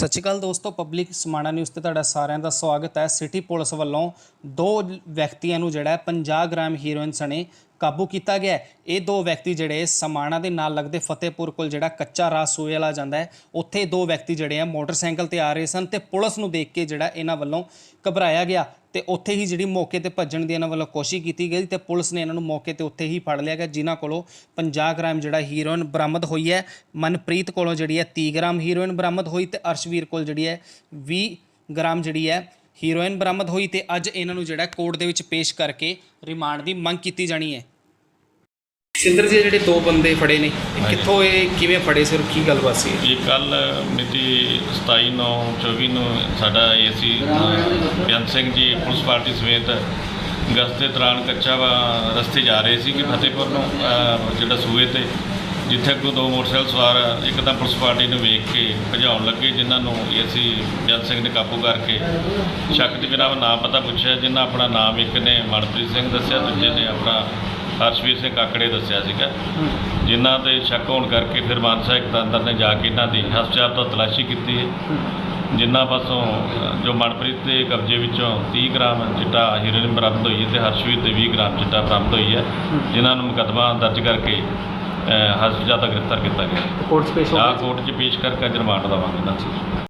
ਸਤਿ ਸ਼੍ਰੀ ਅਕਾਲ ਦੋਸਤੋ public Samana news ਤੇ ਤੁਹਾਡਾ ਸਾਰਿਆਂ ਦਾ ਸਵਾਗਤ ਹੈ। ਸਿਟੀ ਪੁਲਿਸ ਵੱਲੋਂ ਦੋ ਵਿਅਕਤੀਆਂ ਨੂੰ ਜਿਹੜਾ ਹੈ 50 ਗ੍ਰਾਮ ਹੀਰੋਇਨ ਸਣੇ ਕਾਬੂ ਕੀਤਾ ਗਿਆ ਹੈ। ਇਹ ਦੋ ਵਿਅਕਤੀ ਜਿਹੜੇ ਸਮਾਣਾ ਦੇ ਨਾਲ ਲੱਗਦੇ ਫਤਿਹਪੁਰ ਕੋਲ ਜਿਹੜਾ ਕੱਚਾ ਰਾਹ ਸੂਏ ਵਾਲਾ ਜਾਂਦਾ ਹੈ, ਉੱਥੇ ਦੋ ਵਿਅਕਤੀ ਜਿਹੜੇ ਆ ਮੋਟਰਸਾਈਕਲ ਤੇ ਆ ਰਹੇ ਸਨ ਤੇ ਪੁਲਿਸ ਨੂੰ ਦੇਖ ਕੇ ਜਿਹੜਾ ਇਹਨਾਂ ਵੱਲੋਂ ਘਬਰਾਇਆ ਗਿਆ ਤੇ ਉੱਥੇ ਹੀ ਜਿਹੜੀ ਮੌਕੇ ਤੇ ਭੱਜਣ ਦੀ ਇਹਨਾਂ ਵੱਲੋਂ ਕੋਸ਼ਿਸ਼ ਕੀਤੀ ਗਈ ਤੇ ਪੁਲਿਸ ਨੇ ਇਹਨਾਂ ਨੂੰ ਮੌਕੇ ਤੇ ਉੱਥੇ ਹੀ ਫੜ ਲਿਆ ਗਿਆ, ਜਿਨ੍ਹਾਂ ਕੋਲੋਂ 50 ਗ੍ਰਾਮ ਜਿਹੜਾ ਹੀਰੋਇਨ ਬਰਾਮਦ ਹੋਈ ਹੈ ਮਨਪ੍ਰੀਤ ਕੋਲੋਂ ਜਿਹੜੀ ਹੈ 30 ਗ੍ਰਾਮ ਹੀਰੋਇਨ ਬਰਾਮਦ ਹੋਈ ਤੇ ਅਰਸ਼ਵੀਰ ਕੋਲ ਜਿਹੜੀ ਹੈ 20 ਗ੍ਰਾਮ ਜਿਹੜੀ ਹੈ ਹੀਰੋਇਨ ਬਰਾਮਦ ਹੋਈ ਤੇ ਅੱਜ ਇਹਨਾਂ ਨੂੰ ਜਿਹੜਾ ਕੋਰਟ ਦੇ ਵਿੱਚ ਪੇਸ਼ ਕਰਕੇ ਰਿਮਾਂਡ ਦੀ ਮੰਗ ਕੀਤੀ ਜਾਣੀ ਹੈ ਸਿੰਦਰ ਜੀ ਜਿਹੜੇ ਦੋ ਬੰਦੇ ਫੜੇ ਨੇ ਇਹ ਕਿੱਥੋਂ ਇਹ ਕਿਵੇਂ ਫੜੇ ਸਿਰ ਕੀ ਗੱਲਬਾਤ ਸੀ? ਇਹ ਕੱਲ ਮਿਤੀ 27 ਨੌ 24 ਨੂੰ ਸਾਡਾ AC Beant Singh ji police party ਸਮੇਤ ਗਸਤ ਦੇ ਦੌਰਾਨ ਕੱਚਾ ਵਾ- ਰਸਤੇ ਜਾ ਰਹੇ ਸੀ ਕਿ ਫਤਿਹਪੁਰ ਨੂੰ ਅਹ, ਜਿਹੜਾ ਸੂਏ ਤੇ ਜਿੱਥੇ ਕੋ ਦੋ ਮੋਟਰਸਾਈਕਲ ਸਵਾਰ ਇੱਕਦਮ ਪੁਲਿਸ ਪਾਰਟੀ ਨੂੰ ਵੇਖ ਕੇ ਭਜਾਉਣ ਲੱਗੇ ਜਿਨ੍ਹਾਂ ਨੂੰ ਏਸੀ ਬੇਅੰਤ ਸਿੰਘ ਨੇ ਕਾਬੂ ਕਰਕੇ ਸ਼ੱਕ ਦੇ ਬਿਨਾਂ ਨਾਮ ਪਤਾ ਪੁੱਛਿਆ ਜਿਨ੍ਹਾਂ ਆਪਣਾ ਨਾਮ ਇੱਕ ਨੇ ਮਨਪ੍ਰੀਤ ਸਿੰਘ ਦੱਸਿਆ ਦੂਜੇ ਨੇ ਆਪਣਾ ਹਰਸ਼ਵੀਰ ਸਿੰਘ ਕਾਕੜੇ ਦੱਸਿਆ ਸੀਗਾ। ਜਿਨ੍ਹਾਂ ਤੇ ਸ਼ੱਕ ਹੋਣ ਕਰਕੇ ਫਿਰ ਮਾਨਸਾ ਇੱਕ ਅੰਦਰ ਨੇ ਜਾ ਕੇ ਇਹਨਾਂ ਦੀ ਹਸਪਤਾਲ ਤੋਂ ਤਲਾਸ਼ੀ ਕੀਤੀ ਹੈ। ਜਿਨ੍ਹਾਂ ਪਾਸੋਂ ਜੋ ਮਨਪ੍ਰੀਤ ਦੇ ਕਬਜ਼ੇ ਵਿੱਚੋਂ 30 ਗ੍ਰਾਮ ਚਿੱਟਾ ਹੀਰੋਇਨ ਬਰਾਮਦ ਹੋਈ ਹੈ ਤੇ ਹਰਸ਼ਵੀਰ ਦੇ 20 ਗ੍ਰਾਮ ਚਿੱਟਾ ਬਰਾਮਦ ਹੋਈ ਹੈ। ਜਿਨ੍ਹਾਂ ਨੂੰ ਮੁਕੱਦਮਾ ਦਰਜ ਕਰਕੇ ਹਸਪਤਾਲ ਤੋਂ ਗ੍ਰਿਫਤਾਰ ਕੀਤਾ ਗਿਆ। ਕੋਰਟ 'ਚ ਪੇਸ਼ ਆ ਕੋਰਟ 'ਚ ਪੇਸ਼ ਕਰਕੇ ਅੱਜ ਰਿਮਾਂਡ ਦੇਵਾਂਗੇ। ਇਹਨਾਂ ਨੂੰ